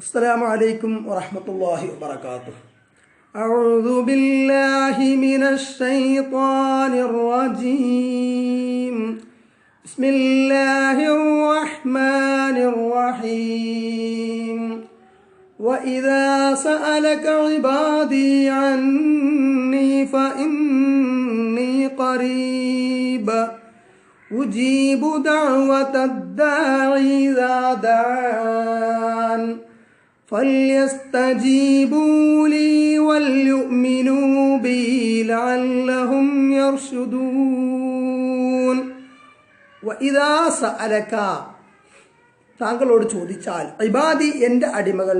السلام عليكم ورحمة الله وبركاته. أعوذ بالله من الشيطان الرجيم. بسم الله الرحمن الرحيم. وإذا سألك عبادي عني فإني قريب. أجيب دعوة الداعي إذا دعان فليستجيبوا لي وليؤمنوا بي لعلهم يرشدون وإذا سألك താങ്കളോട് ചോദിച്ചാൽ ഇബാദി എൻ്റെ അടിമകൾ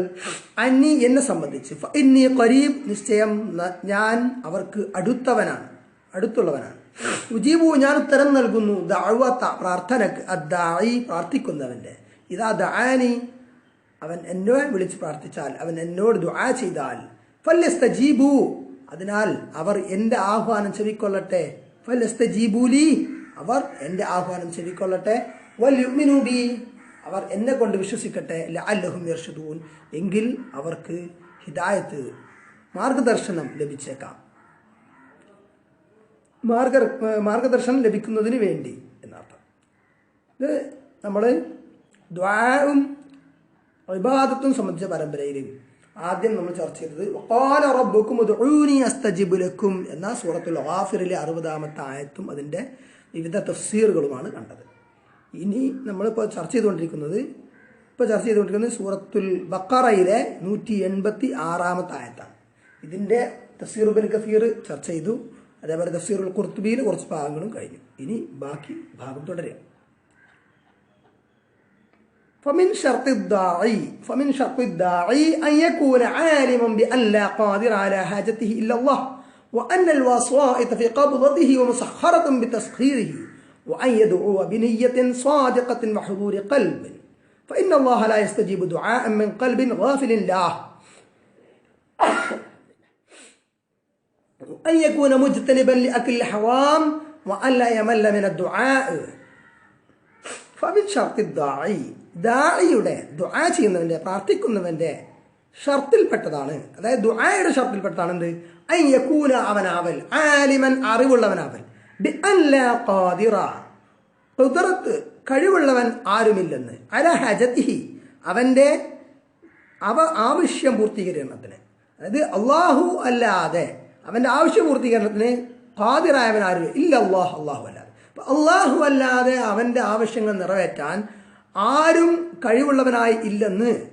അന്നി എന്നെ സംബന്ധിച്ച് ഫ ഇന്നി കരീബ് നിശ്ചയം ന- ഞാൻ അവർക്ക് അടുത്തവനാണ് അടുത്തുള്ളവനാണ് ഉജീബു ഞാൻ ഉത്തരം നൽകുന്നു ദഅവത്ത പ്രാർത്ഥനക്ക് അദ്ദായി പ്രാർത്ഥിക്കുന്നവൻ്റെ ഇതാ ദാനി അവൻ എന്നെ വിളിച്ച് പ്രാർത്ഥിച്ചാൽ അവൻ എന്നോട് ദുആ ചെയ്താൽ ഫല്യസ്തജീബു അതിനാൽ അവർ എന്റെ ആഹ്വാനം ചെവിക്കൊള്ളട്ടെ. ഫല്യസ്തജീബൂലി അവർ എന്റെ ആഹ്വാനം ചെവിക്കൊള്ളട്ടെ. വല്യുമിനുബി അവർ എന്നെ കൊണ്ട് വിശ്വസിക്കട്ടെ. അല്ലഹും യർഷദൂൻ. എങ്കിൽ അവർക്ക് ഹിദായത്ത് മാർഗദർശനം ലഭിച്ചേക്കാം. മാർഗ മാർഗദർശനം ലഭിക്കുന്നതിന് വേണ്ടി എന്നർത്ഥം. ഇത് നമ്മൾ ദ്വാവും വിവാദത്തും സംബന്ധിച്ച പരമ്പരയിൽ ആദ്യം നമ്മൾ ചർച്ച ചെയ്തത് വഖാല റബ്ബുക്കും ഉദ്ഊനി അസ്തജിബു എന്ന സൂറത്തുൽ ഓഫിറിലെ അറുപതാമത്തെ ആയത്തും അതിന്റെ വിവിധ തഫ്സീറുകളുമാണ് കണ്ടത്. ഇനി നമ്മളിപ്പോൾ ചർച്ച ചെയ്തുകൊണ്ടിരിക്കുന്നത് ഇപ്പോൾ ചർച്ച ചെയ്തുകൊണ്ടിരിക്കുന്നത് സൂറത്തുൽ ബക്കറയിലെ നൂറ്റി എൺപത്തി ആറാമത്തെ ആയത്താണ്. ഇതിന്റെ തഫ്സീർ ബിൻ കഫീർ ചർച്ച ചെയ്തു അതേപോലെ തഫ്സീറുൽ കുർത്തുബിയിൽ കുറച്ച് ഭാഗങ്ങളും കഴിഞ്ഞു. ഇനി ബാക്കി ഭാഗം തുടരുക فمن شرط الداعي فمن شرط الداعي أن يكون عالما بأن لا قادر على حاجته إلا الله وأن الوسائط في قبضته ومسخرة بتسخيره وأن يدعو بنية صادقة وحضور قلب. فإن الله لا يستجيب دعاء من قلب غافل له وأن يكون مجتنبا لأكل الحرام وأن لا يمل من الدعاء. فمن شرط الداعي ദായിയുടെ ദുആ ചെയ്യുന്നവന്റെ പ്രാർത്ഥിക്കുന്നവന്റെ ഷർത്തിൽപ്പെട്ടതാണ്. അതായത് ദുആയുടെ ഷർത്തിൽപ്പെട്ടതാണ് എന്ത്? ഐ യക്കൂന അവനാവൽ ആലിമൻ അറിവുള്ളവനാവൽ. കുതിറത്ത് ഖാദിറ. ഖുദ്റത്ത് കഴിവുള്ളവൻ ആരുമില്ലെന്ന്. അല ഹജത്തിഹി. അവന്റെ അവ ആവശ്യം പൂർത്തീകരണത്തിന് അതായത് അള്ളാഹു അല്ലാതെ അവന്റെ ആവശ്യ പൂർത്തീകരണത്തിന് ഖാദിറായവൻ ആരും ഇല്ല. അള്ളാഹു അള്ളാഹു അല്ലാതെ. അപ്പം അള്ളാഹു അല്ലാതെ അവന്റെ ആവശ്യങ്ങൾ നിറവേറ്റാൻ ആരും കഴിവുള്ളവനായി ഇല്ലെന്ന്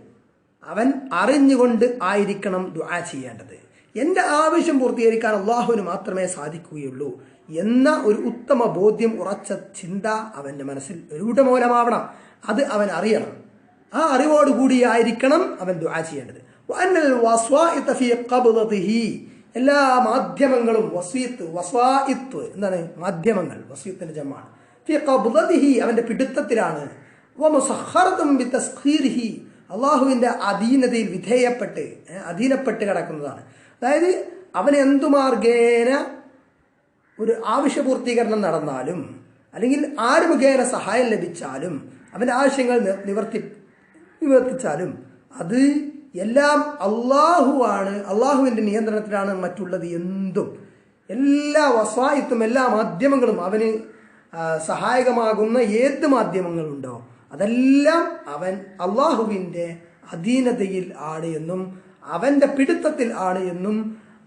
അവൻ അറിഞ്ഞുകൊണ്ട് ആയിരിക്കണം ദുആ ചെയ്യേണ്ടത്. എന്റെ ആവശ്യം പൂർത്തീകരിക്കാൻ അള്ളാഹുവിന് മാത്രമേ സാധിക്കുകയുള്ളൂ എന്ന ഒരു ഉത്തമ ബോധ്യം ഉറച്ച ചിന്ത അവന്റെ മനസ്സിൽ രൂഢമൂലമാവണം അത് അവൻ അറിയണം. ആ അറിവോടുകൂടിയായിരിക്കണം അവൻ ദുആ ചെയ്യേണ്ടത്. എല്ലാ മാധ്യമങ്ങളും വസ്വീത്ത് വസ്വായിത്ത് എന്താണ്? മാധ്യമങ്ങൾ വസ്വീത്തിന്റെ ജമ്മാണ്. അവന്റെ പിടുത്തത്തിലാണ്. അള്ളാഹുവിന്റെ അധീനതയിൽ വിധേയപ്പെട്ട് അധീനപ്പെട്ട് കിടക്കുന്നതാണ്. അതായത് അവൻ എന്തു മാർഗേന ഒരു ആവശ്യപൂർത്തീകരണം നടന്നാലും അല്ലെങ്കിൽ ആര് മുഖേന സഹായം ലഭിച്ചാലും അവന്റെ ആവശ്യങ്ങൾ നിവർത്തി നിവർത്തിച്ചാലും അത് എല്ലാം അള്ളാഹുവാണ് അള്ളാഹുവിന്റെ നിയന്ത്രണത്തിലാണ് മറ്റുള്ളത് എന്തും. എല്ലാ വസായിത്തും എല്ലാ മാധ്യമങ്ങളും അവന് സഹായകമാകുന്ന ഏത് മാധ്യമങ്ങളുണ്ടോ അതെല്ലാം അവൻ അള്ളാഹുവിന്റെ അധീനതയിൽ ആണ് എന്നും അവന്റെ പിടുത്തത്തിൽ ആണ് എന്നും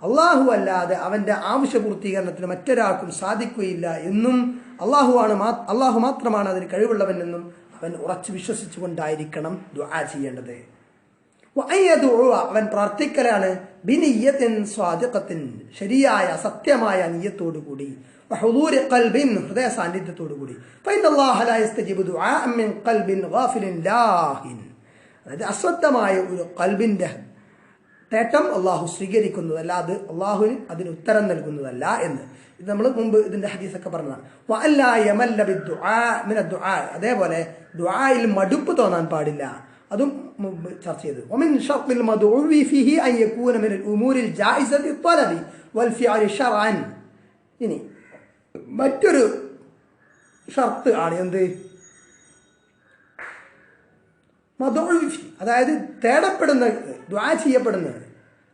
അള്ളാഹു അല്ലാതെ അവന്റെ ആവശ്യപൂർത്തീകരണത്തിന് മറ്റൊരാൾക്കും സാധിക്കുകയില്ല എന്നും അള്ളാഹുവാണ് മാ അള്ളാഹു മാത്രമാണ് അതിന് കഴിവുള്ളവൻ എന്നും അവൻ ഉറച്ചു വിശ്വസിച്ചുകൊണ്ടായിരിക്കണം ദുആ ചെയ്യേണ്ടത്. അവൻ പ്രാർത്ഥിക്കലാണ് ബിനിയത്തിൻ സ്വാദിഖത്തിൻ ശരിയായ സത്യമായ നീയത്തോടു കൂടി വഹുദൂരി കൽബിൻ ഹൃദയ സാന്നിധ്യത്തോടു കൂടി. അതായത് അശ്വത്തമായ ഒരു കൽബിന്റെ തേട്ടം അള്ളാഹു സ്വീകരിക്കുന്നതല്ല അത് അള്ളാഹുവിന് അതിന് ഉത്തരം നൽകുന്നതല്ല എന്ന്. ഇത് നമ്മൾ മുമ്പ് ഇതിന്റെ ഹദീസൊക്കെ പറഞ്ഞതാണ്. അതേപോലെ ദുആയിൽ മടുപ്പ് തോന്നാൻ പാടില്ല. അതും ചർച്ച ചെയ്തു. ഇനി മറ്റൊരു ഷർത്ത് ആണ് എന്ത്? മദുൽഫി അതായത് തേടപ്പെടുന്ന ദ്വാ ചെയ്യപ്പെടുന്നത്.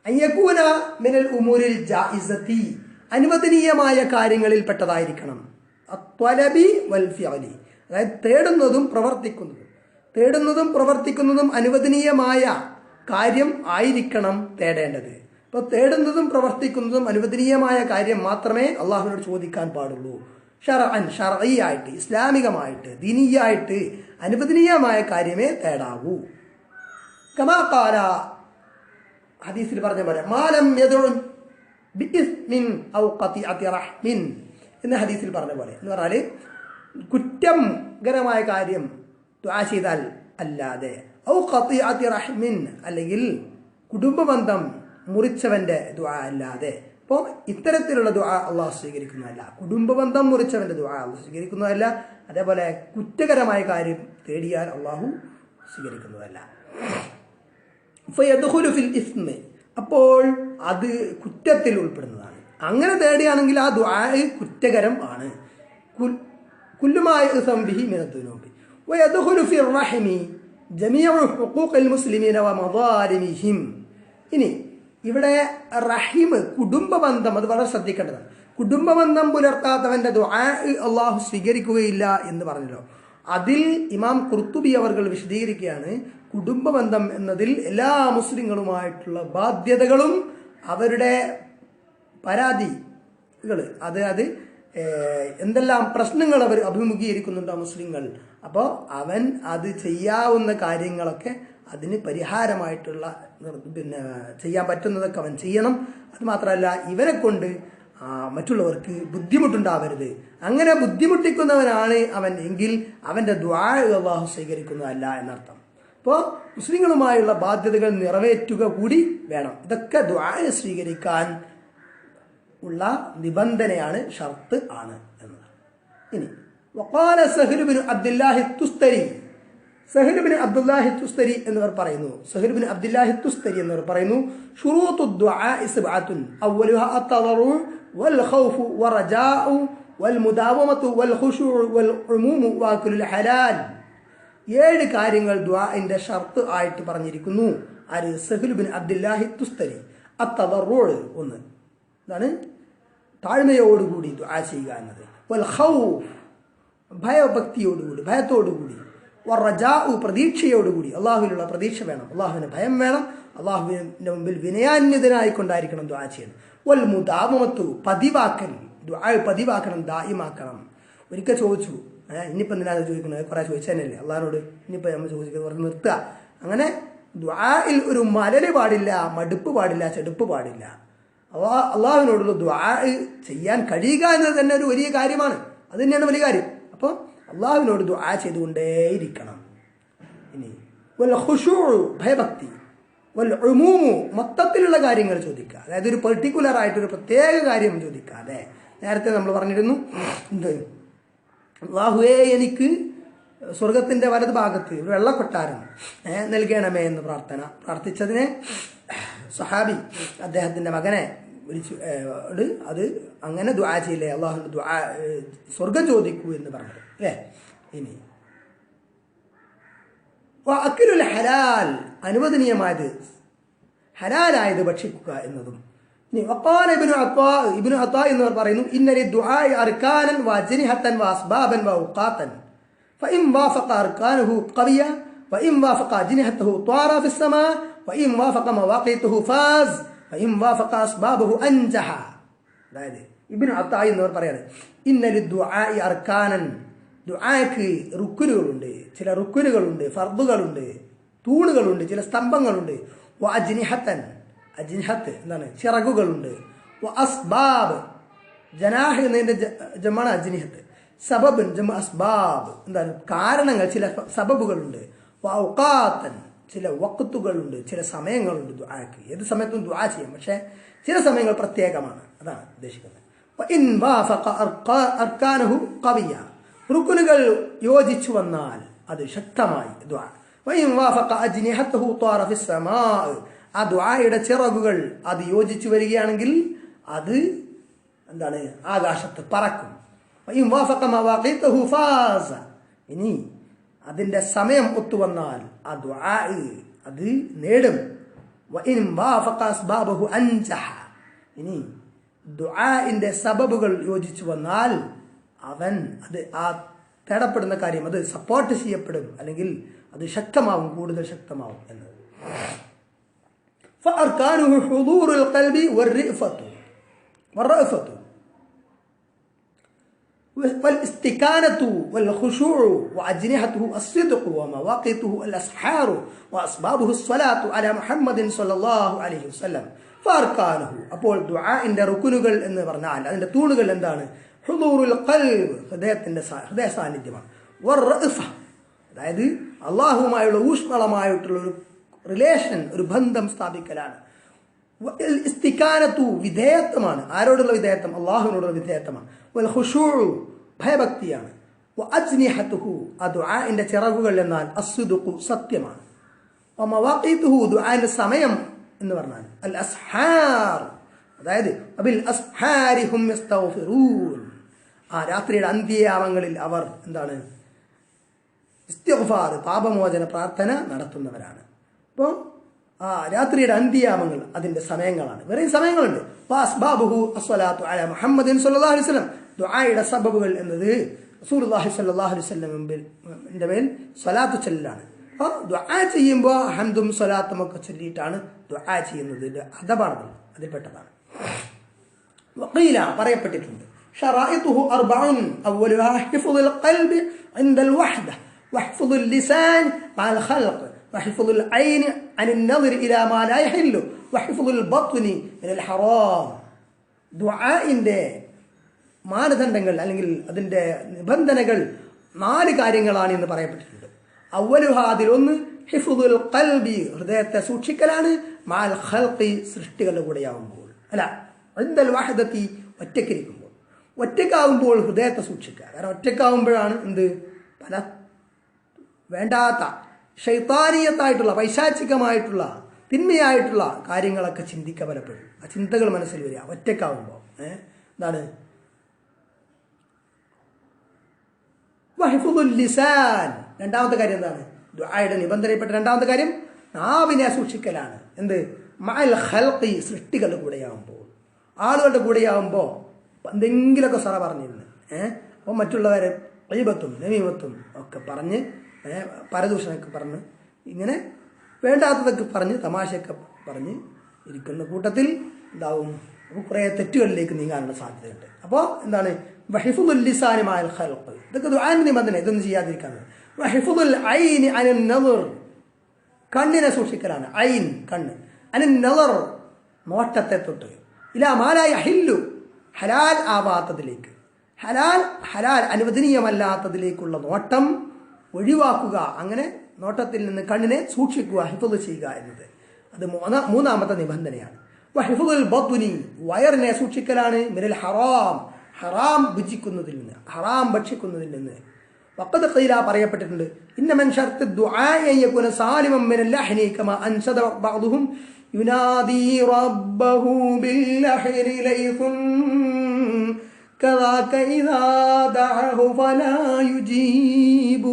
അയ്യക്കൂന മിനൽ ഉമൂരിൽ ജായിസത്തി അനുവദനീയമായ കാര്യങ്ങളിൽ പെട്ടതായിരിക്കണം അത്വലബി വൽ ഫിഅലി. അതായത് തേടുന്നതും പ്രവർത്തിക്കുന്നതും. തേടുന്നതും പ്രവർത്തിക്കുന്നതും അനുവദനീയമായ കാര്യം ആയിരിക്കണം തേടേണ്ടത്. അപ്പോൾ തേടുന്നതും പ്രവർത്തിക്കുന്നതും അനുവദനീയമായ കാര്യം മാത്രമേ അള്ളാഹുവിനോട് ചോദിക്കാൻ പാടുള്ളൂ. ഷറഅൻ ഷറഈയായിട്ട് ഇസ്ലാമികമായിട്ട് ദിനീയായിട്ട് അനുവദനീയമായ കാര്യമേ തേടാവൂ. കമാക്കാല ഹദീസിൽ പറഞ്ഞ പോലെ മാലം റഹ്മിൻ എന്ന ഹദീസിൽ പറഞ്ഞ പോലെ. എന്ന് പറഞ്ഞാൽ കുറ്റംകരമായ കാര്യം ചെയ്താൽ അല്ലാതെ ഔ റഹ്മിൻ അല്ലെങ്കിൽ കുടുംബബന്ധം മുറിച്ചവന്റെ ദുആ അല്ലാതെ. അപ്പോൾ ഇത്തരത്തിലുള്ള ദുആ അള്ളാഹു സ്വീകരിക്കുന്നതല്ല. കുടുംബബന്ധം മുറിച്ചവന്റെ ദുആ അള്ളാഹു സ്വീകരിക്കുന്നതല്ല. അതേപോലെ കുറ്റകരമായ കാര്യം തേടിയാൽ അള്ളാഹു സ്വീകരിക്കുന്നതല്ല. ഫിൽ അപ്പോൾ അത് കുറ്റത്തിൽ ഉൾപ്പെടുന്നതാണ്. അങ്ങനെ തേടിയാണെങ്കിൽ ആ ദുആ കുറ്റകരം ആണ്. കുല്ലുമായ മുസ്ലിമീന വമദാലിമിഹിം ഇനി ഇവിടെ റഹീം കുടുംബ ബന്ധം അത് വളരെ ശ്രദ്ധിക്കേണ്ടതാണ്. കുടുംബ കുടുംബബന്ധം പുലർത്താത്തവന്റെ ദുആ അള്ളാഹു സ്വീകരിക്കുകയില്ല എന്ന് പറഞ്ഞല്ലോ. അതിൽ ഇമാം കുർത്തുബി അവർ വിശദീകരിക്കുകയാണ് കുടുംബബന്ധം എന്നതിൽ എല്ലാ മുസ്ലിങ്ങളുമായിട്ടുള്ള ബാധ്യതകളും അവരുടെ പരാതികൾ അത് അത് എന്തെല്ലാം പ്രശ്നങ്ങൾ അവർ അഭിമുഖീകരിക്കുന്നുണ്ടോ മുസ്ലിങ്ങൾ. അപ്പോൾ അവൻ അത് ചെയ്യാവുന്ന കാര്യങ്ങളൊക്കെ അതിന് പരിഹാരമായിട്ടുള്ള പിന്നെ ചെയ്യാൻ പറ്റുന്നതൊക്കെ അവൻ ചെയ്യണം. അതുമാത്രമല്ല ഇവനെ കൊണ്ട് മറ്റുള്ളവർക്ക് ബുദ്ധിമുട്ടുണ്ടാവരുത്. അങ്ങനെ ബുദ്ധിമുട്ടിക്കുന്നവനാണ് അവൻ എങ്കിൽ അവന്റെ ദ്വാര വിവാഹം സ്വീകരിക്കുന്നതല്ല എന്നർത്ഥം. അപ്പോൾ മുസ്ലിങ്ങളുമായുള്ള ബാധ്യതകൾ നിറവേറ്റുക കൂടി വേണം. ഇതൊക്കെ ദ്വാര സ്വീകരിക്കാൻ ഉള്ള നിബന്ധനയാണ് ഷർത്ത് ആണ് എന്നതാണ് ഇനി വക്കാല സഹ്ലുബിന് അബ്ദുല്ലാഹി തുസ്തരി. സഹ്ലുബിന് അബ്ദുല്ലാഹി തുസ്തരി എന്നിവർ പറയുന്നു. സഹ്ലുബിന് അബ്ദുല്ലാഹി തുസ്തരി എന്നിവർ പറയുന്നു ഷുറൂത്തു ദുആ സബ്അത്തുൻ അവലുഹ അത്തദറു വൽ ഖൗഫു വറജാഉ വൽ മുദാവമത്തു വൽ ഖുശൂഉ വൽ ഉമൂമു വാക്കുൽ ഹലാൽ. ഏഴ് കാര്യങ്ങൾ ദ്വാഇന്റെ ഷർത്ത് ആയിട്ട് പറഞ്ഞിരിക്കുന്നു. ആര്? സഹലുബിൻ അബ്ദുല്ലാഹി തുസ്തരി. അത്തവറോട് ഒന്ന്. എന്താണ് താഴ്മയോടുകൂടി ദുആ ചെയ്യുക എന്നത്. വൽ ഖൗഫ് ഭയഭക്തിയോടുകൂടി ഭയത്തോടുകൂടി. വറജാഉ പ്രതീക്ഷയോടുകൂടി. അള്ളാഹുവിനുള്ള പ്രതീക്ഷ വേണം. അള്ളാഹുവിന് ഭയം വേണം. അള്ളാഹുവിന്റെ മുമ്പിൽ വിനയാന്യതനായിക്കൊണ്ടായിരിക്കണം ദ്വാ ചെയ്യണം. വൽ മുതാമത്തു പതിവാക്കൽ. പതിവാക്കണം ദായിമാക്കണം. ഒരിക്കൽ ചോദിച്ചു ഇനിയിപ്പോൾ എന്തിനാണ് ചോദിക്കുന്നത്? കുറേ ചോദിച്ചതന്നെയല്ലേ അള്ളാഹിനോട് ഇനിയിപ്പോൾ നമ്മൾ ചോദിക്കുന്നത് കുറച്ച് നിർത്തുക. അങ്ങനെ ദ്വായിൽ ഒരു മലര് പാടില്ല മടുപ്പ് പാടില്ല ചെടുപ്പ് പാടില്ല. അള്ളാ അള്ളാഹുവിനോടുള്ള ദ്വാ ചെയ്യാൻ കഴിയുക എന്നത് തന്നെ ഒരു വലിയ കാര്യമാണ്. അത് തന്നെയാണ് വലിയ കാര്യം. അപ്പോൾ അള്ളാഹുവിനോട് ദുആ ചെയ്തുകൊണ്ടേയിരിക്കണം. ഇനി വൽ ഖുശൂഉ ഭയഭക്തി വൽ ഉമൂമു മൊത്തത്തിലുള്ള കാര്യങ്ങൾ ചോദിക്കുക. അതായത് ഒരു പെർട്ടിക്കുലർ ആയിട്ട് ഒരു പ്രത്യേക കാര്യം ചോദിക്കാതെ. നേരത്തെ നമ്മൾ പറഞ്ഞിരുന്നു എന്ത്? അള്ളാഹുവേ എനിക്ക് സ്വർഗത്തിന്റെ വലത് ഭാഗത്ത് ഒരു വെള്ളക്കൊട്ടാരം നൽകണമേ എന്ന് പ്രാർത്ഥന. പ്രാർത്ഥിച്ചതിനെ സഹാബി അദ്ദേഹത്തിന്റെ മകനെ വിളിച്ചു അത് അങ്ങനെ ദുആ അള്ളാഹുവിന്റെ ദുആ സ്വർഗം ചോദിക്കൂ എന്ന് പറഞ്ഞത്. അല്ലേ ഇനി അക്കിലുൽ ഹലാൽ അനുവദനീയമായത് ഹലാലായത് ഭക്ഷിക്കുക എന്നതും ഇനി വഖാല ഇബ്നു അത്താ ഇബ്നു അത്താ എന്നിവർ പറയുന്നു ഇന്നലി ദുആഇ അർക്കാനൻ വജ്നിഹത്തൻ വഅസ്ബാബൻ വഅൗഖാതൻ فإن وافق أركانه قوية وإن وافق أجنحته طار في السماء وإن وافق مواقيته فاز وإن وافق أسبابه أنجح അതായത് ഇബിന് അത്തായി എന്നവർ പറയാണ് ഇന്നലി ദുആഇ അർക്കാനൻ ദുആക്ക് റുക്കുനുകളുണ്ട് ചില റുക്കുനുകളുണ്ട് ഫർദുകളുണ്ട് തൂണുകളുണ്ട് ചില സ്തംഭങ്ങളുണ്ട്. വ അജ്നിഹത്തൻ അജ്നിഹത്ത് എന്താണ് ചിറകുകളുണ്ട്. വ അസ്ബാബ് ജനാഹ് എന്നതിന്റെ ജമാണ് അജ്നിഹത്ത്. സബബൻ ജമ അസ്ബാബ് എന്താണ് കാരണങ്ങൾ ചില സബബുകളുണ്ട്. വ ഔഖാത്തൻ ചില വക്കത്തുകളുണ്ട് ചില സമയങ്ങളുണ്ട് ദുആക്ക് ഏത് സമയത്തും ദുആ ചെയ്യാം പക്ഷേ ചില സമയങ്ങൾ പ്രത്യേകമാണ്. അതാണ് ഉദ്ദേശിക്കുന്നത്. ഇൻ വാഫഖ അർക്കാ- അർക്കാനഹു ഖവിയ. റുക്കുനുകൾ യോജിച്ചു വന്നാൽ അത് ശക്തമായി ആ ദുആയുടെ ചിറകുകൾ അത് യോജിച്ചു വരികയാണെങ്കിൽ അത് എന്താണ്? ആകാശത്ത് പറക്കും. ഇനി അതിന്റെ സമയം ഒത്തുവന്നാൽ ആ ദുആ അത് നേടും. ഇനി ദുആഇന്റെ സബബുകൾ യോജിച്ചു വന്നാൽ അവൻ അത് ആ തേടപ്പെടുന്ന കാര്യം അത് സപ്പോർട്ട് ചെയ്യപ്പെടും അല്ലെങ്കിൽ അത് ശക്തമാവും കൂടുതൽ ശക്തമാവും എന്നത് فأركانه حضور القلب والرئفة والرأفة والاستكانة والخشوع وأجنحته الصدق ومواقيته الأسحار وأسبابه الصلاة على محمد صلى الله عليه وسلم فأركانه അപ്പോൾ ദുആഇന്റെ റുക്കുനുകൾ എന്ന് പറഞ്ഞാൽ അതിന്റെ തൂണുകൾ എന്താണ് ഹുദൂറുൽ ഖൽബ് ഹൃദയത്തിന്റെ ഹൃദയ സാന്നിധ്യമാണ്. അതായത് അള്ളാഹുമായുള്ള ഊഷ്മളമായിട്ടുള്ള ഒരു റിലേഷൻ ഒരു ബന്ധം സ്ഥാപിക്കലാണ്. ഇസ്തിക്കാനത്തു വിധേയത്വമാണ്. ആരോടുള്ള വിധേയത്വം? അള്ളാഹുവിനോടുള്ള വിധേയത്വമാണ്. വൽ ഖുശൂ ഭയഭക്തിയാണ്. അജ്നിഹത്തുഹു ആ ദുആഇന്റെ ചിറകുകൾ എന്നാൽ അസ്സുദുഖു സത്യമാണ്. ദുആഇന്റെ സമയം എന്ന് പറഞ്ഞാൽ അൽ അസ്ഹാർ. അതായത് അബിൽ അസ്ഹാരിഹും യസ്തഗ്ഫിറൂൻ. ആ രാത്രിയുടെ അന്ത്യയാമങ്ങളിൽ അവർ എന്താണ്? ഇസ്തിഫാർ പാപമോചന പ്രാർത്ഥന നടത്തുന്നവരാണ്. അപ്പോൾ ആ രാത്രിയുടെ അന്ത്യയാമങ്ങൾ അതിന്റെ സമയങ്ങളാണ്. വേറെ സമയങ്ങളുണ്ട്. ബാബുഹു അസ്വലാത്തു അല മുഹമ്മദിൻ അലൈഹി അലിസ്ലം ദുആയുടെ സബബുകൾ എന്നത് റസൂലുള്ളാഹി സ്വല്ലല്ലാഹു അലൈഹി വസല്ലം മേൽ സ്വലാത്ത് ചൊല്ലാണ് അപ്പോൾ ദുആ ചെയ്യുമ്പോൾ ഹന്തും സ്വലാത്തും ഒക്കെ ചൊല്ലിയിട്ടാണ് ദുആ ചെയ്യുന്നത്. അഥവാണ് അതിൽപ്പെട്ടതാണ്. വക്കീല പറയപ്പെട്ടിട്ടുണ്ട്. شرائطه أربع أولها حفظ القلب عند الوحدة وحفظ اللسان مع الخلق وحفظ العين عن النظر إلى ما لا يحل وحفظ البطن من الحرام ദുആഇന്റെ മാനദണ്ഡങ്ങൾ അല്ലെങ്കിൽ അതിന്റെ നിബന്ധനകൾ നാല് കാര്യങ്ങളാണ് എന്ന് പറയപ്പെട്ടിട്ടുണ്ട് അവലുഹ അതിലൊന്ന് ഹിഫുദുൽ ഖൽബി ഹൃദയത്തെ സൂക്ഷിക്കലാണ് മാൽ ഖൽഖി സൃഷ്ടികളുടെ കൂടെയാവുമ്പോൾ അല്ല ഇന്ദൽ വാഹദത്തി ഒറ്റയ്ക്കിരിക്കുമ്പോൾ ഒറ്റയ്ക്കാവുമ്പോൾ ഹൃദയത്തെ സൂക്ഷിക്കുക. കാരണം ഒറ്റയ്ക്കാവുമ്പോഴാണ് എന്ത്? പല വേണ്ടാത്ത ശൈത്താനീയത്തായിട്ടുള്ള പൈശാചികമായിട്ടുള്ള തിന്മയായിട്ടുള്ള കാര്യങ്ങളൊക്കെ ചിന്തിക്കുക പലപ്പോഴും ആ ചിന്തകൾ മനസ്സിൽ വരിക. ഒറ്റയ്ക്കാവുമ്പോൾ. എന്താണ്? ലിസാൻ. രണ്ടാമത്തെ കാര്യം എന്താണ്? ദുആയുടെ നിബന്ധനയിൽപ്പെട്ട രണ്ടാമത്തെ കാര്യം നാവിനെ സൂക്ഷിക്കലാണ്. എന്ത്? മൽ ഖൽഖി സൃഷ്ടികളുടെ കൂടെയാവുമ്പോൾ. ആളുകളുടെ കൂടെയാവുമ്പോൾ എന്തെങ്കിലുമൊക്കെ സറ പറഞ്ഞിരുന്നു. ഏഹ് അപ്പോൾ മറ്റുള്ളവരെ അയ്യബത്തും നമീമത്തും ഒക്കെ പറഞ്ഞ് പരദൂഷണമൊക്കെ പറഞ്ഞ് ഇങ്ങനെ വേണ്ടാത്തതൊക്കെ പറഞ്ഞ് തമാശയൊക്കെ പറഞ്ഞ് ഇരിക്കുന്ന കൂട്ടത്തിൽ എന്താവും അപ്പോൾ കുറേ തെറ്റുകളിലേക്ക് നീങ്ങാനുള്ള സാധ്യതയുണ്ട്. അപ്പോൾ എന്താണ്? വഹിഫുൽ ലിസാനുമായ ഖൽഖ്. ഇതൊക്കെ ദുആന്റെ നിബന്ധന ഇതൊന്നും ചെയ്യാതിരിക്കുന്നത് വഹിഫുദുൽ ഐനി അനു നദർ. കണ്ണിനെ സൂക്ഷിക്കലാണ്. ഐൻ കണ്ണ്. അനു നദർ നോട്ടത്തെ തൊട്ട്. ഇല്ല മാലായ ഹില്ലു ഹലാൽ ആവാത്തതിലേക്ക്. ഹലാൽ ഹലാൽ അനുവദനീയമല്ലാത്തതിലേക്കുള്ള നോട്ടം ഒഴിവാക്കുക. അങ്ങനെ നോട്ടത്തിൽ നിന്ന് കണ്ണിനെ സൂക്ഷിക്കുക ഹിഫുദ് ചെയ്യുക എന്നത്. അത് മൂന്നാമത്തെ നിബന്ധനയാണ്. ഹിഫുദുൽ ബത്തുനി വയറിനെ സൂക്ഷിക്കലാണ് മിനൽ ഹറാം ഹറാം ഭുജിക്കുന്നതിൽ നിന്ന് ഹറാം ഭക്ഷിക്കുന്നതിൽ നിന്ന്. വക്കത് ഖൈല പറയപ്പെട്ടിട്ടുണ്ട് ഇന്ന ഇന്നമൻ ഷർത്ത് ദുആയയകുന സാലിമം മിനൽ ലഹ്നി കമാ അൻസദ ബഅദുഹും യുനാദി റബ്ബഹു ബിൽ ലഹ്രി ലൈസുൻ كذاك إذا دعاه فلا يجيب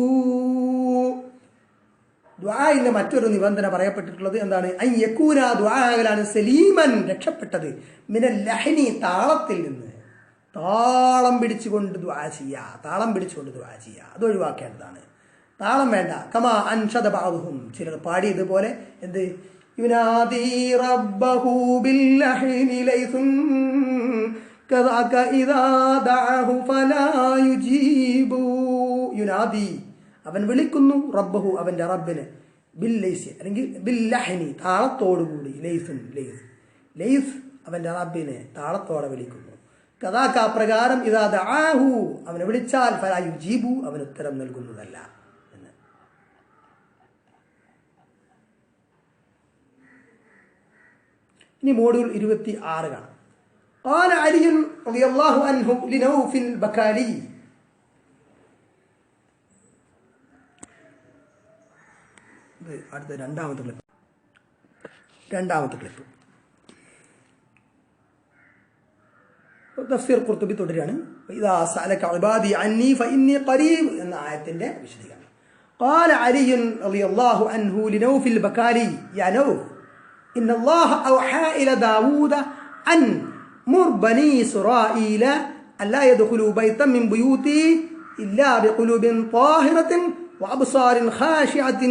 ദുആഇന്റെ മറ്റൊരു നിബന്ധന പറയപ്പെട്ടിട്ടുള്ളത് എന്താണ് ഐ യക്കൂന ദുആകലാണ് സലീമൻ രക്ഷപ്പെട്ടത് മിനൽ ലഹനി താളത്തിൽ നിന്ന് താളം പിടിച്ചുകൊണ്ട് ദുആ ചെയ്യുക താളം പിടിച്ചുകൊണ്ട് ദുആ ചെയ്യുക അത് ഒഴിവാക്കേണ്ടതാണ് താളം വേണ്ട കമാ അൻഷദ ബാഹും ചിലർ പാടിയതുപോലെ എന്ത് യുനാദി റബ്ബഹു ബിൽ ലഹനി ലൈസുൻ كذاك إذا دعاه فلا يجيب യുനാദി അവൻ വിളിക്കുന്നു റബ്ബഹു അവന്റെ റബ്ബിനെ ബിൽ ലൈസ് അല്ലെങ്കിൽ ബിൽ ലഹനി താളത്തോടുകൂടി ലൈസുൻ ലൈസ് ലൈസ് അവന്റെ റബ്ബിനെ താളത്തോടെ വിളിക്കുന്നു കഥാക്ക പ്രകാരം ഇതാ ദആഹു അവനെ വിളിച്ചാൽ ഫലാ യുജീബു അവൻ ഉത്തരം നൽകുന്നതല്ല ഇനി മോഡ്യൂൾ ഇരുപത്തി ആറ് കാണാം قال علي رضي الله عنه لنوف البكالي ഇത് അടുത്ത രണ്ടാമത്തെ ക്ലിപ്പ് രണ്ടാമത്തെ ക്ലിപ്പ് തഫ്സീർ ഖുർത്തുബി തുടരുകയാണ് ഇതാ സഅലക ഇബാദി അന്നി ഫഇന്നി ഖരീബ് എന്ന ആയത്തിന്റെ വിശദീകരണം قال علي رضي الله عنه لنوف البكالي يا نوف إن الله أوحى إلى داود أن مر بني إسرائيل ألا يدخلوا بيتا من بيوتي إلا بقلوب طاهرة وأبصار خاشعة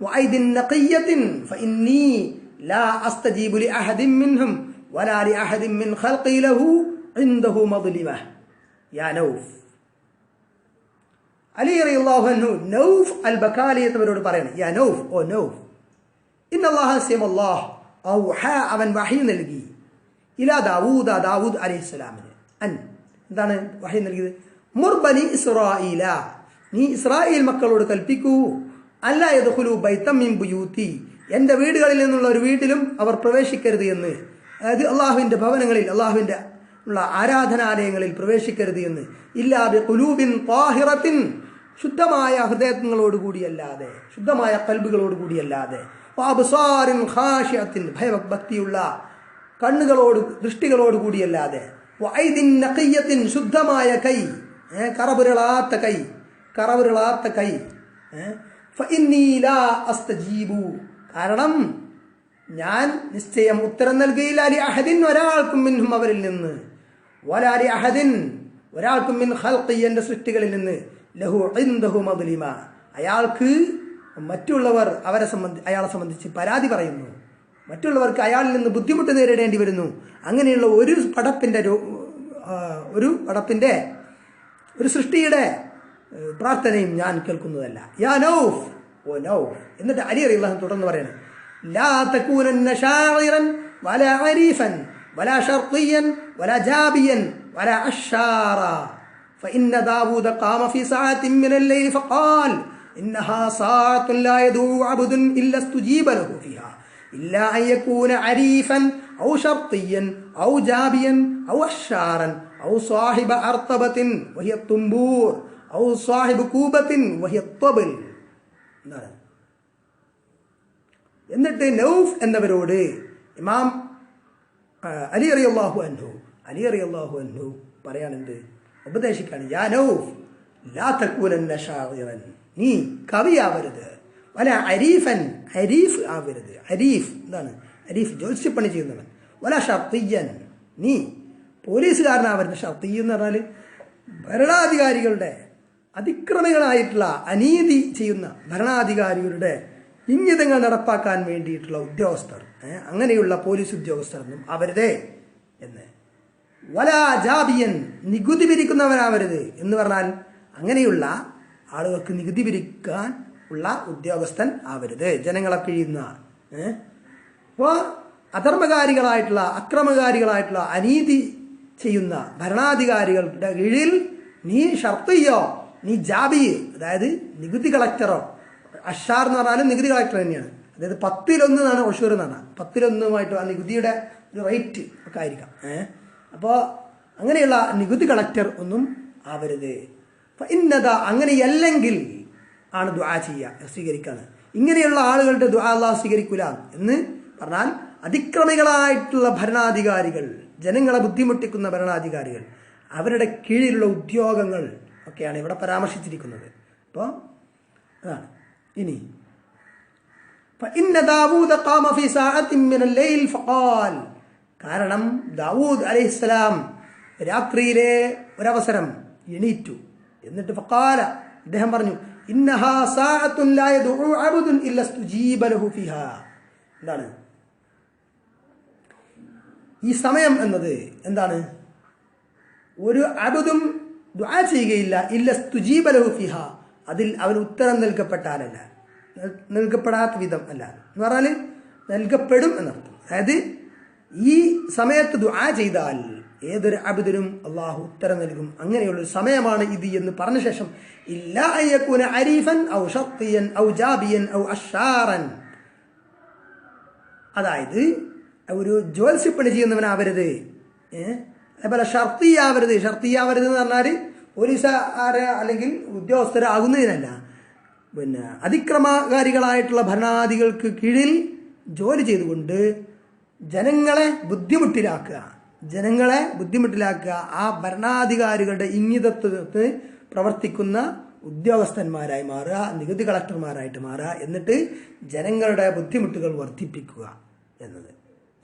وأيد نقية فإني لا أستجيب لأحد منهم ولا لأحد من خلقي له عنده مظلمة. يا نوف. علي رضي الله عنه نوف البكالي يتبرر يا نوف أو نوف. إن الله سيم الله. അവൻ വഹി നൽകി. ഇലാ ദാവൂദ ദാവൂദ് അലൈഹിസ്സലാമിന് അൻ എന്താണ് വഹി നൽകിയത്? മുർബനി ഇസ്രായില നീ ഇസ്രായേൽ മക്കളോട് കൽപ്പിക്കൂ. അല്ല യദുഹുലു ബൈത്തമ്മിം ബുയൂത്തി എന്റെ വീടുകളിൽ നിന്നുള്ള ഒരു വീട്ടിലും അവർ പ്രവേശിക്കരുത് എന്ന്. അതായത് അള്ളാഹുവിന്റെ ഭവനങ്ങളിൽ അള്ളാഹുവിന്റെ ഉള്ള ആരാധനാലയങ്ങളിൽ പ്രവേശിക്കരുത് എന്ന്. ഇല്ലാതെ കുലൂബിൻ താഹിറത്തിൻ ശുദ്ധമായ ഹൃദയങ്ങളോടുകൂടിയല്ലാതെ ശുദ്ധമായ കൽബുകളോടുകൂടിയല്ലാതെ. വാബുസാറിൻ ഖാഷിയത്തിൻ ഭയഭക്തിയുള്ള കണ്ണുകളോട് ദൃഷ്ടികളോട് കൂടിയല്ലാതെ. വൈദിൻ നഖയ്യത്തിൻ ശുദ്ധമായ കൈ കറപുരളാത്ത കൈ കറപുരളാത്ത കൈ അസ്തജീബു. കാരണം ഞാൻ നിശ്ചയം ഉത്തരം നൽകിയില്ല. അലി അഹദിൻ ഒരാൾക്കും മിൻഹും അവരിൽ നിന്ന്. വലാലി അഹദിൻ ഒരാൾക്കും മിൻ ഖൽഖി എന്റെ സൃഷ്ടികളിൽ നിന്ന്. ലഹു ഇൻദഹു മദ്ലിമ. അയാൾക്ക് മറ്റുള്ളവർ അവരെ സംബന്ധി അയാളെ സംബന്ധിച്ച് പരാതി പറയുന്നു മറ്റുള്ളവർക്ക് അയാളിൽ നിന്ന് ബുദ്ധിമുട്ട് നേരിടേണ്ടി വരുന്നു അങ്ങനെയുള്ള ഒരു പടപ്പിൻ്റെ രോ- ആ, ഒരു പടപ്പിൻ്റെ ഒരു സൃഷ്ടിയുടെ ഏഹ്, പ്രാർത്ഥനയും ഞാൻ കേൾക്കുന്നതല്ല യാ നൗഫ് ഓ നൗഫ് എന്നിട്ട് അലി അലി അള്ളാഹു തുടർന്ന് പറയണം ലാ തകൂനന്ന ഷാഇറൻ വലാ അരീഫൻ വലാ ഷർത്തിയൻ വലാ ജാബിയൻ വലാ അഷാറ فإن داود قام في ساعة من الليل فقال എന്നിട്ട് നൌഫ് എന്നവരോട് ഇമാം അലി അറി അള്ളാഹു അൻഹു അലി അറി അള്ളാഹു അൻഹു പറയാനെന്ത് ഉപദേശിക്കാണ് യാ നൌഫ് ലാ തക്കൂനൻ ഷാഹിറൻ നീ കവിയാവരുത്. വല അരീഫൻ അരീഫ് ആവരുത്. അരീഫ് എന്താണ്? അരീഫ് ജ്യോത്സ്യപ്പണി ചെയ്യുന്നവൻ. വല ഷർത്തിയൻ നീ പോലീസുകാരനാവരുത്. ഷർത്തി എന്ന് പറഞ്ഞാൽ ഭരണാധികാരികളുടെ അതിക്രമികളായിട്ടുള്ള അനീതി ചെയ്യുന്ന ഭരണാധികാരികളുടെ ഇംഗിതങ്ങൾ നടപ്പാക്കാൻ വേണ്ടിയിട്ടുള്ള ഉദ്യോഗസ്ഥർ അങ്ങനെയുള്ള പോലീസ് ഉദ്യോഗസ്ഥർ എന്നും അവരുതേ എന്ന്. വലാ ജാബിയൻ നികുതി പിരിക്കുന്നവനാവരുത് എന്ന് പറഞ്ഞാൽ അങ്ങനെയുള്ള ആളുകൾക്ക് നികുതി പിരിക്കാൻ ഉള്ള ഉദ്യോഗസ്ഥൻ ആവരുത്. ജനങ്ങളെ പിഴിയുന്ന അപ്പോ അപ്പോൾ അധർമ്മകാരികളായിട്ടുള്ള അക്രമകാരികളായിട്ടുള്ള അനീതി ചെയ്യുന്ന ഭരണാധികാരികളുടെ കീഴിൽ നീ ഷർത്തയ്യോ നീ ജാബി അതായത് നികുതി കളക്ടറോ. അഷാർ എന്ന് പറഞ്ഞാലും നികുതി കളക്ടർ തന്നെയാണ്. അതായത് പത്തിലൊന്ന് എന്നാണ് ഒഷൂർ എന്ന് പറഞ്ഞാൽ. പത്തിലൊന്നുമായിട്ട് ആ നികുതിയുടെ ഒരു റേറ്റ് ഒക്കെ ആയിരിക്കാം ഏഹ് അപ്പോൾ അങ്ങനെയുള്ള നികുതി കളക്ടർ ഒന്നും ആവരുത്. ഇന്നത അങ്ങനെയല്ലെങ്കിൽ ആണ് ദുആ ചെയ്യുക സ്വീകരിക്കാണ്. ഇങ്ങനെയുള്ള ആളുകളുടെ ദുആ അള്ളാഹ് സ്വീകരിക്കൂല എന്ന് പറഞ്ഞാൽ അതിക്രമികളായിട്ടുള്ള ഭരണാധികാരികൾ ജനങ്ങളെ ബുദ്ധിമുട്ടിക്കുന്ന ഭരണാധികാരികൾ അവരുടെ കീഴിലുള്ള ഉദ്യോഗങ്ങൾ ഒക്കെയാണ് ഇവിടെ പരാമർശിച്ചിരിക്കുന്നത്. അപ്പോൾ അതാണ്. ഇനി കാരണം ദാവൂദ് അലൈഹിസ്സലാം രാത്രിയിലെ ഒരവസരം എണീറ്റു. എന്നിട്ട് ഫക്കാല അദ്ദേഹം പറഞ്ഞു എന്താണ്? ഈ സമയം എന്നത് എന്താണ്? ഒരു അബുദും ദുആ ചെയ്യുകയില്ല ഇല്ല സ്തുജീബ ലഹു ഫിഹ. അതിൽ അവന് ഉത്തരം നൽകപ്പെട്ടാലല്ല നൽ- നൽകപ്പെടാത്ത വിധം അല്ല. എന്ന് പറഞ്ഞാൽ നൽകപ്പെടും എന്നർത്ഥം. അതായത് ഈ സമയത്ത് ദുആ ചെയ്താൽ ഏതൊരു അബിദിനും അള്ളാഹു ഉത്തരം നൽകും. അങ്ങനെയുള്ള ഒരു സമയമാണ് ഇത് എന്ന് പറഞ്ഞ ശേഷം ഇല്ലാ അരീഫൻ ഔ ഷത്തിയൻ ഔ ജാബിയൻ ഔ അഷാറൻ. അതായത് ഒരു ജോത്സ്യപ്പണി ചെയ്യുന്നവനാവരുത് അതേപോലെ ഷർത്തിയാവരുത്. ഷർത്തിയാവരുത് എന്ന് പറഞ്ഞാൽ പോലീസുകാരെ അല്ലെങ്കിൽ ഉദ്യോഗസ്ഥരാകുന്നതിനല്ല. പിന്നെ അതിക്രമകാരികളായിട്ടുള്ള ഭരണാധികൾക്ക് കീഴിൽ ജോലി ചെയ്തുകൊണ്ട് ജനങ്ങളെ ബുദ്ധിമുട്ടിലാക്കുക. ജനങ്ങളെ ബുദ്ധിമുട്ടിലാക്കുക ആ ഭരണാധികാരികളുടെ ഇംഗിതത്വത്തിന് പ്രവർത്തിക്കുന്ന ഉദ്യോഗസ്ഥന്മാരായി മാറുക നികുതി കളക്ടർമാരായിട്ട് മാറുക എന്നിട്ട് ജനങ്ങളുടെ ബുദ്ധിമുട്ടുകൾ വർദ്ധിപ്പിക്കുക എന്നത്.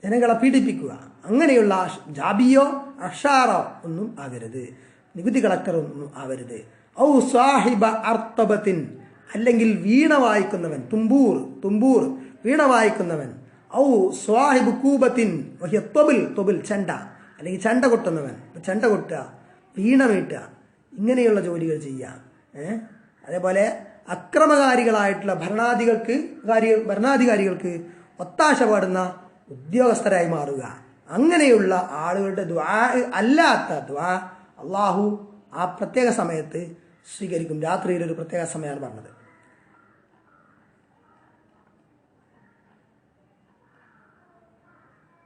ജനങ്ങളെ പീഡിപ്പിക്കുക. അങ്ങനെയുള്ള ജാബിയോ അഷാറോ ഒന്നും ആകരുത്. നികുതി കളക്ടർ ഒന്നും ആവരുത്. ഔ സാഹിബ അർത്തബത്തിൻ അല്ലെങ്കിൽ വീണ വായിക്കുന്നവൻ തുമ്പൂർ തുമ്പൂർ വീണ വായിക്കുന്നവൻ ഔ സ്വാഹിബ് കൂബത്തിൻ തൊബിൽ തൊബിൽ ചെണ്ട. അല്ലെങ്കിൽ ചെണ്ട കൊട്ടുന്നവൻ. ചെണ്ട കൊട്ടുക വീണ വീട്ടുക ഇങ്ങനെയുള്ള ജോലികൾ ചെയ്യാം അതേപോലെ അക്രമകാരികളായിട്ടുള്ള ഭരണാധികൾക്ക് കാര്യ ഭരണാധികാരികൾക്ക് ഒത്താശ പാടുന്ന ഉദ്യോഗസ്ഥരായി മാറുക. അങ്ങനെയുള്ള ആളുകളുടെ ദ്വാ അല്ലാത്ത ദ്വാ അള്ളാഹു ആ പ്രത്യേക സമയത്ത് സ്വീകരിക്കും. രാത്രിയിൽ ഒരു പ്രത്യേക സമയമാണ് പറഞ്ഞത്.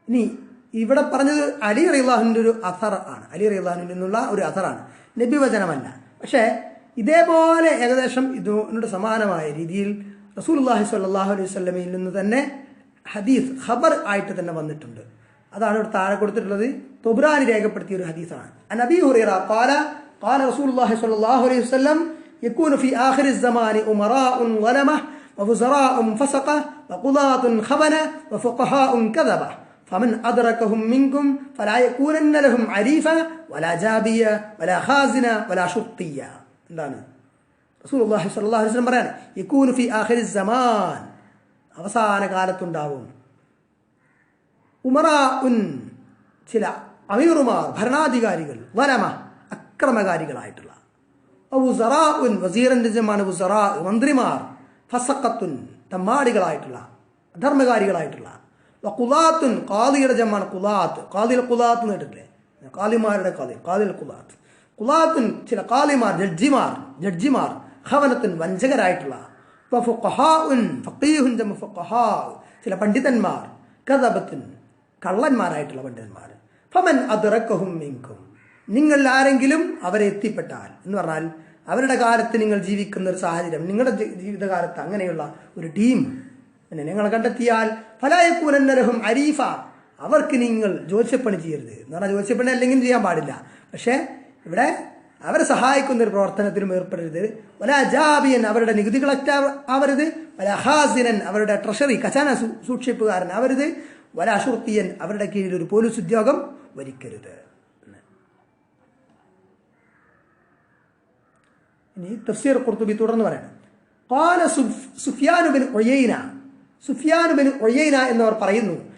ഇനി ഇവിടെ പറഞ്ഞത് അലി റഹിള്ളാഹുവിൻ്റെ ഒരു അഥർ ആണ് അലി റഹിള്ളാഹുവിൽ നിന്നുള്ള ഒരു അഥറാണ് നബി വചനമല്ല പക്ഷേ ഇതേപോലെ ഏകദേശം ഇതിനോട് സമാനമായ രീതിയിൽ റസൂലുള്ളാഹി സ്വല്ലല്ലാഹു അലൈഹി വസല്ലമയിൽ നിന്ന് തന്നെ ഹദീസ് ഖബർ ആയിട്ട് തന്നെ വന്നിട്ടുണ്ട് അതാണ് ഇവിടെ താഴെ കൊടുത്തിട്ടുള്ളത് തൊബ്രാനി രേഖപ്പെടുത്തിയ ഒരു ഹദീസാണ് അൻ അബീ ഹുറൈറ ഖാല ഖാല റസൂലുള്ളാഹി സ്വല്ലല്ലാഹു അലൈഹി വസല്ലം يكون في آخر الزمان أمراء ظلمة ووزراء فسقة وقضاة خبنة وفقهاء كذبة فمن أدركهم منكم فلا يكونن لهم عريفا ولا جابيا ولا خازنا ولا شطيا വലാ رسول الله صلى الله عليه وسلم പറയാണ് يكون في ആഖിരി الزمان അവസാന കാലത്തുണ്ടാവും. ഉമറ ഉൻ ചില അമീറുമാർ ഭരണാധികാരികൾ വരമ അക്രമകാരികളായിട്ടുള്ള. വുസറാ ഉൻ വസീറിന്റെ ജമാണ് വുസറാ മന്ത്രിമാർ ഫസക്കത്തുൻ തമ്മാടികളായിട്ടുള്ള അധർമ്മകാരികളായിട്ടുള്ള. കുലാത്തുൻ കാലിയുടെ ജമാണ് കുലാത്ത്. കാലിൽ കുലാത്ത് നേട്ടിട്ടില്ലേ കാലിമാരുടെ കാലി കാലിൽ കുലാത്ത്. കുലാത്തുൻ ചില കാലിമാർ ജഡ്ജിമാർ ജഡ്ജിമാർ ഹവനത്തിൻ വഞ്ചകരായിട്ടുള്ള ചില പണ്ഡിതന്മാർ കഥപത്തിൻ കള്ളന്മാരായിട്ടുള്ള പണ്ഡിതന്മാർ. ഫമൻ അതിറക്കഹും മിങ്കും. നിങ്ങൾ ആരെങ്കിലും അവരെ എത്തിപ്പെട്ടാൽ എന്ന് പറഞ്ഞാൽ അവരുടെ കാലത്ത് നിങ്ങൾ ജീവിക്കുന്ന ഒരു സാഹചര്യം നിങ്ങളുടെ ജീവിതകാലത്ത് അങ്ങനെയുള്ള ഒരു ടീം പിന്നെ നിങ്ങൾ കണ്ടെത്തിയാൽ ഫലായക്കൂനന്നരഹും അരീഫ അവർക്ക് നിങ്ങൾ ജ്യോത്സ്യപ്പണി ചെയ്യരുത് എന്ന് പറഞ്ഞാൽ ജ്യോത്സ്യപ്പണി അല്ലെങ്കിൽ ചെയ്യാൻ പാടില്ല പക്ഷേ ഇവിടെ അവരെ സഹായിക്കുന്ന ഒരു പ്രവർത്തനത്തിലും ഏർപ്പെടരുത് വല അജാബിയൻ അവരുടെ നികുതി കളക്ടർ ആവരുത് വല ഹാസിനൻ അവരുടെ ട്രഷറി ഖജാന സൂ- സൂക്ഷിപ്പുകാരൻ ആവരുത് വല അഷുർത്തിയൻ അവരുടെ കീഴിൽ ഒരു പോലീസ് ഉദ്യോഗം വരിക്കരുത് എന്ന്. ഇനി തഫ്സീർ ഖുർത്തുബി തുടർന്ന് പറയണം قال സുഫ്- സുഫിയാനു ബിൻ ഉയൈന ഒയ്യൈന എന്നവർ പറയുന്നു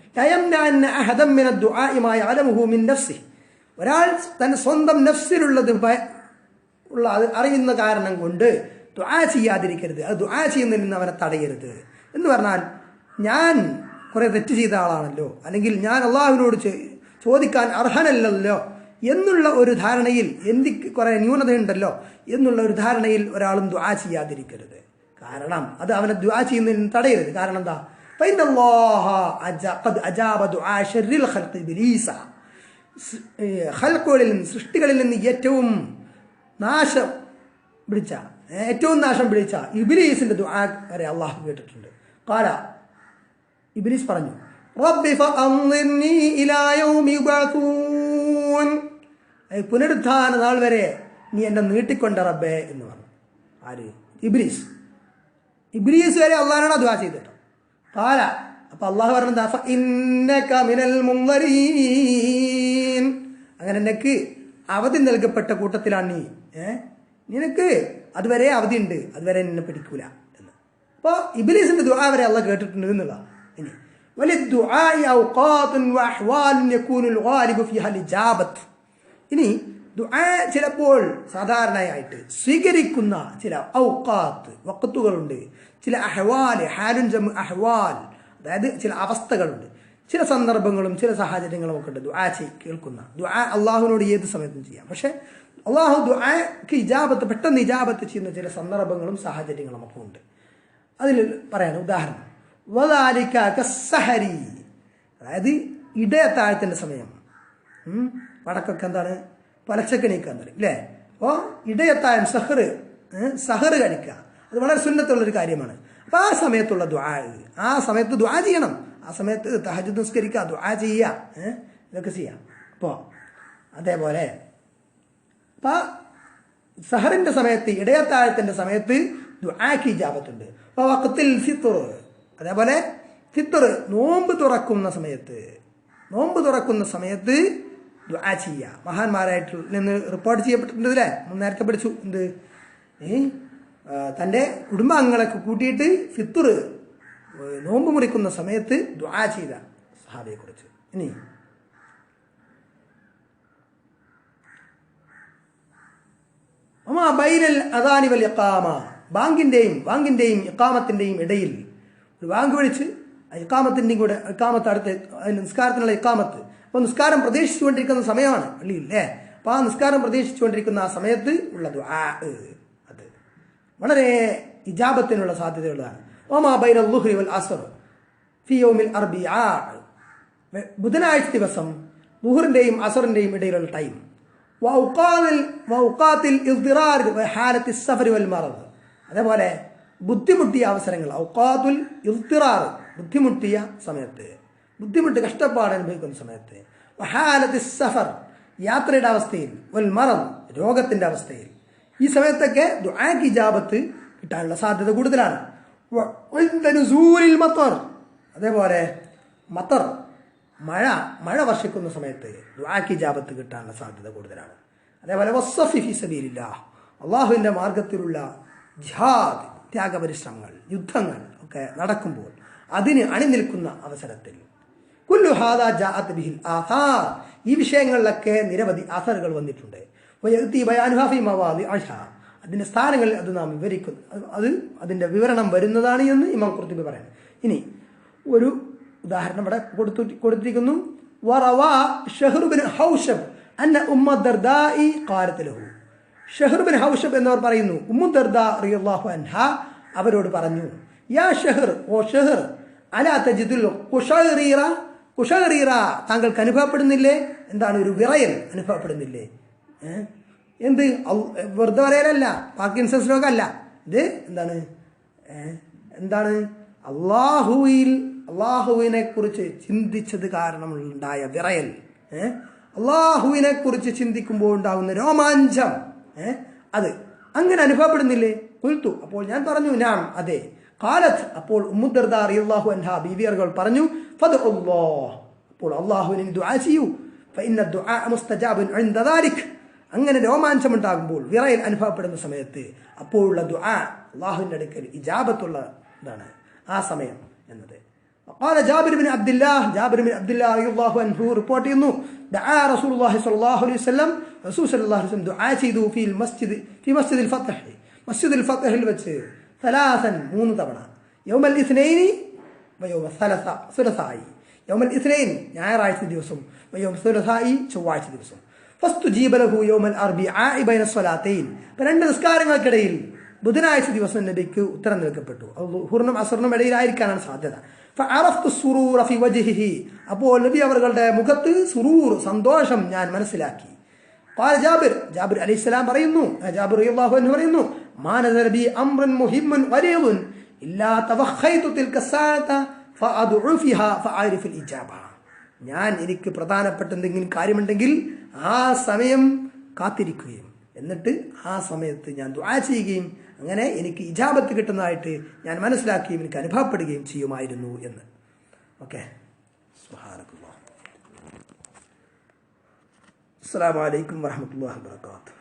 ഒരാൾ തന്റെ സ്വന്തം നഫ്സിലുള്ളത് ഉള്ള അത് അറിയുന്ന കാരണം കൊണ്ട് ദുആ ചെയ്യാതിരിക്കരുത്. അത് ദുആ ചെയ്യുന്നതിൽ നിന്ന് അവനെ തടയരുത്. എന്ന് പറഞ്ഞാൽ ഞാൻ കുറേ തെറ്റ് ചെയ്ത ആളാണല്ലോ. അല്ലെങ്കിൽ ഞാൻ അള്ളാഹുവിനോട് ചോദിക്കാൻ അർഹനല്ലല്ലോ എന്നുള്ള ഒരു ധാരണയിൽ എനിക്ക് കുറെ ന്യൂനതയുണ്ടല്ലോ എന്നുള്ള ഒരു ധാരണയിൽ ഒരാളും ദുആ ചെയ്യാതിരിക്കരുത്. കാരണം അത് അവനെ ദ്വാ ചെയ്യുന്നതിന് തടയരുത്. കാരണം എന്താ? ഹൽക്കുകളിൽ സൃഷ്ടികളിൽ നിന്ന് ഏറ്റവും നാശം പിടിച്ച ഏറ്റവും നാശം പിടിച്ച ഇബിലീസിന്റെ ദുആ വരെ അള്ളാഹു കേട്ടിട്ടുണ്ട്. കാല ഇബിലീസ് പറഞ്ഞു പുനരുദ്ധാന നാൾ വരെ നീ എന്നെ നീട്ടിക്കൊണ്ട റബ്ബേ എന്ന് പറഞ്ഞു. ആര്? ഇബിലീസ്. ഇബ്രീസ് വരെ അള്ളഹാനാണ് ദ്വാ ചെയ്തിട്ട്. പാല. അപ്പൊ അള്ളാഹു പറഞ്ഞാൽ അങ്ങനെ നിനക്ക് അവധി നൽകപ്പെട്ട കൂട്ടത്തിലാണ് നീ. ഏ? നിനക്ക് അതുവരെ അവധി ഉണ്ട് അതുവരെ നിന്നെ പിടിക്കൂല എന്ന്. അപ്പോൾ ഇബിലീസിന്റെ ദുആ വരെ അള്ള കേട്ടിട്ടുണ്ട് എന്നുള്ള. ഇനി വലിയ ഇനി ദുആ ചിലപ്പോൾ സാധാരണയായിട്ട് സ്വീകരിക്കുന്ന ചില ഔക്കാത്ത് വക്കത്തുകളുണ്ട് ചില അഹ്വാൽ ഹാലുൻ ജം അഹ്വാൽ അതായത് ചില അവസ്ഥകളുണ്ട്. ചില സന്ദർഭങ്ങളും ചില സാഹചര്യങ്ങളും ഒക്കെ ഉണ്ട് ദുആ കേൾക്കുന്ന. ദുആ അള്ളാഹുവിനോട് ഏത് സമയത്തും ചെയ്യാം. പക്ഷേ അള്ളാഹു ദുആക്ക് ഇജാബത്ത് പെട്ടെന്ന് ഇജാബത്ത് ചെയ്യുന്ന ചില സന്ദർഭങ്ങളും സാഹചര്യങ്ങളും ഒക്കെ ഉണ്ട്. അതിൽ പറയാൻ ഉദാഹരണം. സഹരി അതായത് ഇടയത്താഴത്തിന്റെ സമയം. വടക്കൊക്കെ എന്താണ്? പുലച്ചക്ക് നീക്കാൻ പറയും അല്ലേ അപ്പോൾ ഇടയത്തായം സഹർ സഹർ കഴിക്കുക. അത് വളരെ സുന്നത്തുള്ളൊരു കാര്യമാണ്. അപ്പോൾ ആ സമയത്തുള്ള ദ്വാ ആ സമയത്ത് ദ്വാ ചെയ്യണം. ആ സമയത്ത് തഹജ് നിസ്കരിക്കുക ദ്വാ ചെയ്യുക ഇതൊക്കെ ചെയ്യാം. അപ്പോൾ അതേപോലെ അപ്പോൾ സഹറിന്റെ സമയത്ത് ഇടയത്താഴത്തിന്റെ സമയത്ത് ദ്വാക്കി ഇജാബത്തുണ്ട്. അപ്പോൾ വക്കത്തിൽ ഫിത്തുർ അതേപോലെ ഫിത്തുർ നോമ്പ് തുറക്കുന്ന സമയത്ത് നോമ്പ് തുറക്കുന്ന സമയത്ത് ദുആ ചെയ്യുക മഹാന്മാരായിട്ട് നിന്ന് റിപ്പോർട്ട് ചെയ്യപ്പെട്ടിട്ടുണ്ട് അല്ലേ നേരത്തെ പഠിച്ചു. എന്ത്? തന്റെ കുടുംബാംഗങ്ങളൊക്കെ കൂട്ടിയിട്ട് ഫിത്തുർ നോമ്പ് മുറിക്കുന്ന സമയത്ത് ദുആ ചെയ്ത സഹാബിയെക്കുറിച്ച്. ഇനി. ബൈനൽ അദാനി വൽ ഇഖാമ. ബാങ്കിന്റെയും എക്കാമത്തിന്റെയും ഇക്കാമത്തിന്റെയും ഇടയിൽ ഒരു ബാങ്ക് വിളിച്ച് എക്കാമത്തിന്റെയും കൂടെ ഇക്കാമത്ത് അടുത്ത് നിസ്കാരത്തിനുള്ള ഇക്കാമത്ത് അപ്പോൾ നിസ്കാരം പ്രതീക്ഷിച്ചുകൊണ്ടിരിക്കുന്ന സമയമാണ്. പള്ളിയില്ലേ അപ്പോൾ ആ നിസ്കാരം പ്രതീക്ഷിച്ചുകൊണ്ടിരിക്കുന്ന ആ സമയത്ത് ഉള്ള ദുആ അത്. വളരെ ഇജാബത്തിനുള്ള സാധ്യതയുള്ളതാണ്. ഓമാ വൽ അസർ ഫിയോമിൽ ആ ബുധനാഴ്ച ദിവസം ലുഹറിന്റെയും അസറിന്റെയും ഇടയിലുള്ള ടൈം. അതേപോലെ ബുദ്ധിമുട്ടിയ അവസരങ്ങൾ ബുദ്ധിമുട്ടിയ സമയത്ത്. ബുദ്ധിമുട്ട് കഷ്ടപ്പാട് അനുഭവിക്കുന്ന സമയത്ത് വഹാലത്തി സഫർ യാത്രയുടെ അവസ്ഥയിൽ വൽ മറം രോഗത്തിന്റെ അവസ്ഥയിൽ. ഈ സമയത്തൊക്കെ ദുആക്ക് ഇജാബത്ത് കിട്ടാനുള്ള സാധ്യത കൂടുതലാണ്. മത്തർ. അതേപോലെ മത്തർ മഴ മഴ വർഷിക്കുന്ന സമയത്ത് ദുആക്ക് ഇജാബത്ത് കിട്ടാനുള്ള സാധ്യത കൂടുതലാണ്. അതേപോലെ വസ്സഫി ഫി സബീലില്ലാഹ്. അള്ളാഹുവിന്റെ മാർഗത്തിലുള്ള ജിഹാദ് ത്യാഗപരിശ്രമങ്ങൾ യുദ്ധങ്ങൾ ഒക്കെ നടക്കുമ്പോൾ അതിന് അണിനിൽക്കുന്ന അവസരത്തിൽ കുല്ലു ഹാദാ ബിഹിൽ ആഥാർ ഈ വിഷയങ്ങളിലൊക്കെ നിരവധി അസറുകൾ വന്നിട്ടുണ്ട്. അതിന്റെ സ്ഥാനങ്ങളിൽ അത് നാം വിവരിക്കുന്നു അത് അത് അതിന്റെ വിവരണം വരുന്നതാണ് എന്ന് ഇമാം കുർത്തിബി പറയുന്നത് ഇനി ഒരു ഉദാഹരണം ഇവിടെ കൊടുത്തു കൊടുത്തിരിക്കുന്നു. വറവാ ഷഹ്റുബിൻ ഹൗഷബ് അന്ന ഉമ്മ ദർദായി ഖാലത്ത് ലഹു ഷെഹ്റുബിൻ ഹൗഷബ് എന്നവർ പറയുന്നു ഉമ്മുദർദ റിയല്ലാഹു അൻഹ. അവരോട് പറഞ്ഞു യാ ഷെഹർ ഓ ഷെഹർ അലാ തജിദുൽ കുഷറീറ കുഷറീറ താങ്കൾക്ക് അനുഭവപ്പെടുന്നില്ലേ? എന്താണ് ഒരു വിറയൽ അനുഭവപ്പെടുന്നില്ലേ? എന്ത്? വെറുതെ പറയലല്ല. പാർക്കിൻസൺസ് രോഗമല്ല ഇത് എന്താണ്? എന്താണ്? അള്ളാഹുവിൽ അള്ളാഹുവിനെ കുറിച്ച് ചിന്തിച്ചത് കാരണമുണ്ടായ വിറയൽ. അള്ളാഹുവിനെ കുറിച്ച് ചിന്തിക്കുമ്പോൾ ഉണ്ടാകുന്ന രോമാഞ്ചം. അത്. അങ്ങനെ അനുഭവപ്പെടുന്നില്ലേ? കുൽത്തു. അപ്പോൾ ഞാൻ പറഞ്ഞു ഞാൻ അതെ. കാലത്ത് അപ്പോൾ ഉമ്മുദർദ അൻഹ ബീവിയറുകൾ പറഞ്ഞു അപ്പോൾ അള്ളാഹുവിന് ദുആ ചെയ്യൂ. ഫൈന ദുആ അങ്ങനെ രോമാഞ്ചമുണ്ടാകുമ്പോൾ വിറയൽ അനുഭവപ്പെടുന്ന സമയത്ത് അപ്പോഴുള്ള ദുആ അള്ളാഹുവിന്റെ അടുക്കൽ ഇജാബത്തുള്ള ഇതാണ് ആ സമയം എന്നത്. قال جابر بن عبد الله جابر بن عبد الله رضي الله عنه റിപ്പോർട്ട് ചെയ്യുന്നു دعا رسول الله صلى الله عليه وسلم رسول صلى الله عليه وسلم دعاء في المسجد في مسجد الفتح مسجد الفتح സലാസൻ മൂന്ന് തവണ. യൗമൽ ഇസ്നൈനി വയോമ സലസ സുരസായി യൗമൽ ഇസ്നൈൻ ഞായറാഴ്ച ദിവസവും വയോമ സുരസായി ചൊവ്വാഴ്ച ദിവസവും ഫസ്തു ജീബലഹു യൗമൽ അർബി ആബൈന സ്വലാത്തൈൻ. ഇപ്പം രണ്ട് നിസ്കാരങ്ങൾക്കിടയിൽ ബുധനാഴ്ച ദിവസം നബിക്ക് ഉത്തരം നൽകപ്പെട്ടു. ഹുറിനും അസുറിനും ഇടയിലായിരിക്കാനാണ് സാധ്യത. അപ്പോൾ നബി അവരുടെ മുഖത്ത് സുറൂർ സന്തോഷം ഞാൻ മനസ്സിലാക്കി. ജാബിർ ജാബിർ അലി ഇസ്ലാം പറയുന്നു ജാബിർ അള്ളാഹു എന്ന് പറയുന്നു ഞാൻ എനിക്ക് പ്രധാനപ്പെട്ട എന്തെങ്കിലും കാര്യമുണ്ടെങ്കിൽ ആ സമയം കാത്തിരിക്കുകയും എന്നിട്ട് ആ സമയത്ത് ഞാൻ ദുആ ചെയ്യുകയും അങ്ങനെ എനിക്ക് ഇജാബത്ത് കിട്ടുന്നതായിട്ട് ഞാൻ മനസ്സിലാക്കുകയും എനിക്ക് അനുഭവപ്പെടുകയും ചെയ്യുമായിരുന്നു എന്ന്. ഓക്കെ. അസ്സാം വലൈക്കും വാഹമത്തല്ലാ വാത്തു